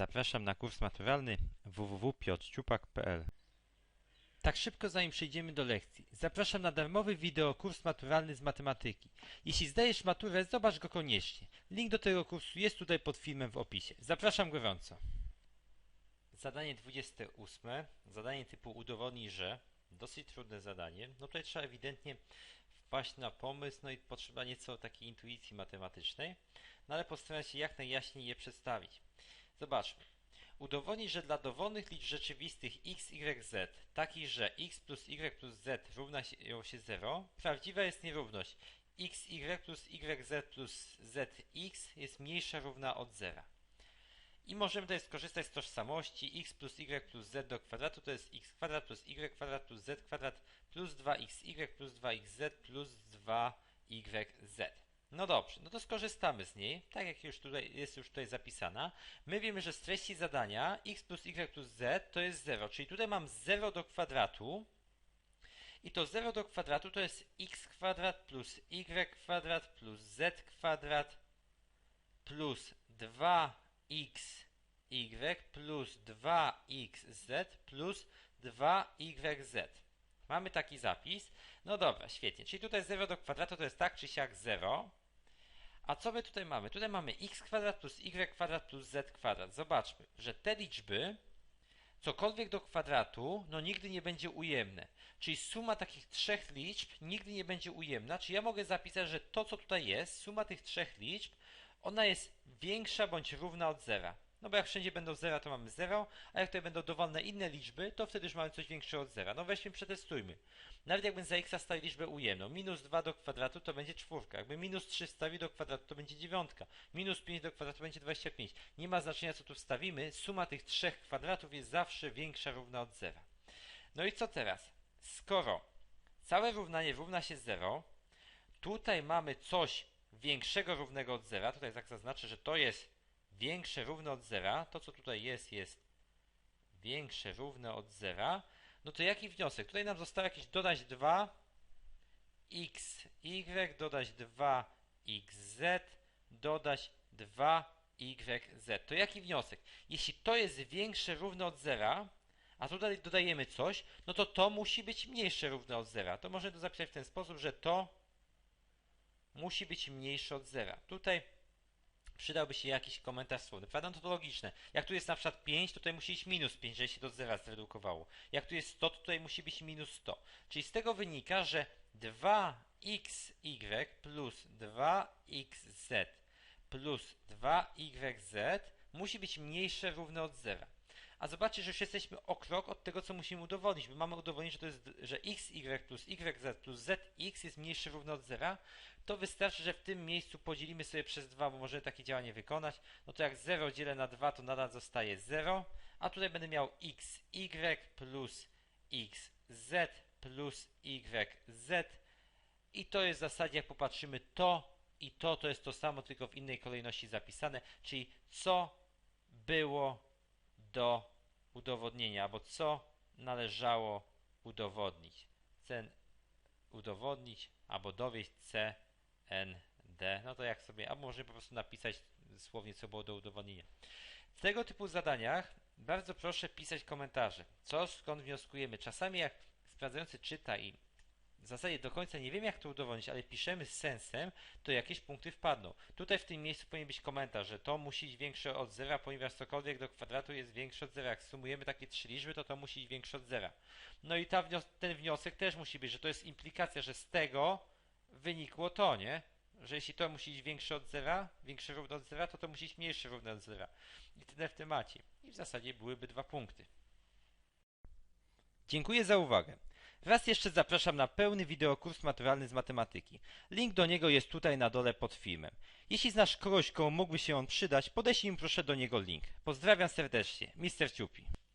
Zapraszam na kurs maturalny www.piotrciupak.pl Tak szybko zanim przejdziemy do lekcji. Zapraszam na darmowy wideokurs maturalny z matematyki. Jeśli zdajesz maturę, zobacz go koniecznie. Link do tego kursu jest tutaj pod filmem w opisie. Zapraszam gorąco. Zadanie 28. Zadanie typu udowodnij, że. Dosyć trudne zadanie. No tutaj trzeba ewidentnie wpaść na pomysł, no i potrzeba nieco takiej intuicji matematycznej, no ale postaram się jak najjaśniej je przedstawić. Zobaczmy. Udowodnij, że dla dowolnych liczb rzeczywistych x, y, z, takich, że x plus y plus z równa się, się 0, prawdziwa jest nierówność x, y plus y, z plus zx jest mniejsza równa od 0. I możemy tutaj skorzystać z tożsamości x plus y plus z do kwadratu to jest x kwadrat plus y kwadrat plus z kwadrat plus 2xy plus 2xz plus 2yz. No dobrze, no to skorzystamy z niej, tak jak już tutaj jest już tutaj zapisana. My wiemy, że z treści zadania x plus y plus z to jest 0, czyli tutaj mam 0 do kwadratu i to 0 do kwadratu to jest x kwadrat plus y kwadrat plus z kwadrat plus 2xy plus 2xz plus 2yz. Mamy taki zapis. No dobra, świetnie. Czyli tutaj 0 do kwadratu to jest tak czy siak 0. A co my tutaj mamy? Tutaj mamy x kwadrat plus y kwadrat plus z kwadrat. Zobaczmy, że te liczby, cokolwiek do kwadratu, no nigdy nie będzie ujemne. Czyli suma takich trzech liczb nigdy nie będzie ujemna. Czyli ja mogę zapisać, że to, co tutaj jest, suma tych trzech liczb, ona jest większa bądź równa od zera. No bo jak wszędzie będą zera, to mamy 0, a jak tutaj będą dowolne inne liczby, to wtedy już mamy coś większego od zera. No weźmy, przetestujmy. Nawet jakbym za x stali liczbę ujemną, minus 2 do kwadratu to będzie czwórka. Jakby minus 3 wstawi do kwadratu, to będzie dziewiątka. Minus 5 do kwadratu będzie 25. Nie ma znaczenia, co tu wstawimy. Suma tych trzech kwadratów jest zawsze większa równa od zera. No i co teraz? Skoro całe równanie równa się 0, tutaj mamy coś większego równego od zera, tutaj tak zaznaczę, że to jest większe równe od zera, to co tutaj jest, jest większe równe od zera, no to jaki wniosek? Tutaj nam zostało jakieś dodać 2 xy, dodać 2 xz, dodać 2 yz. To jaki wniosek? Jeśli to jest większe równe od zera, a tutaj dodajemy coś, no to to musi być mniejsze równe od zera. To można to zapisać w ten sposób, że to musi być mniejsze od zera. Tutaj przydałby się jakiś komentarz słowny. Prawda? No to logiczne. Jak tu jest na przykład 5, to tutaj musi być minus 5, żeby się do zera zredukowało. Jak tu jest 100, to tutaj musi być minus 100. Czyli z tego wynika, że 2xy plus 2xz plus 2yz musi być mniejsze równe od zera. A zobaczcie, że już jesteśmy o krok od tego, co musimy udowodnić. My mamy udowodnić, że to jest, że xy plus yz plus zx jest mniejsze równo od zera. To wystarczy, że w tym miejscu podzielimy sobie przez 2, bo możemy takie działanie wykonać. No to jak 0 dzielę na 2, to nadal zostaje 0. A tutaj będę miał xy plus xz plus yz. I to jest w zasadzie, jak popatrzymy, to i to, to jest to samo, tylko w innej kolejności zapisane. Czyli co było do udowodnienia, albo co należało udowodnić. Cen udowodnić, albo dowieść C, N, D. No to jak sobie, albo może po prostu napisać słownie, co było do udowodnienia. W tego typu zadaniach bardzo proszę pisać komentarze. Co, skąd wnioskujemy. Czasami jak sprawdzający czyta i w zasadzie do końca nie wiem jak to udowodnić, ale piszemy z sensem, to jakieś punkty wpadną. Tutaj w tym miejscu powinien być komentarz, że to musi być większe od zera, ponieważ cokolwiek do kwadratu jest większe od zera. Jak sumujemy takie trzy liczby, to to musi być większe od zera. No i wnios ten wniosek też musi być, że to jest implikacja, że z tego wynikło to, nie? Że jeśli to musi być większe od zera, większe równe od zera, to to musi być mniejsze równe od zera. I tyle w temacie. I w zasadzie byłyby dwa punkty. Dziękuję za uwagę. Raz jeszcze zapraszam na pełny wideokurs maturalny z matematyki. Link do niego jest tutaj na dole pod filmem. Jeśli znasz kogoś, komu mógłby się on przydać, podeślij mi proszę do niego link. Pozdrawiam serdecznie, Mr. Ciupi.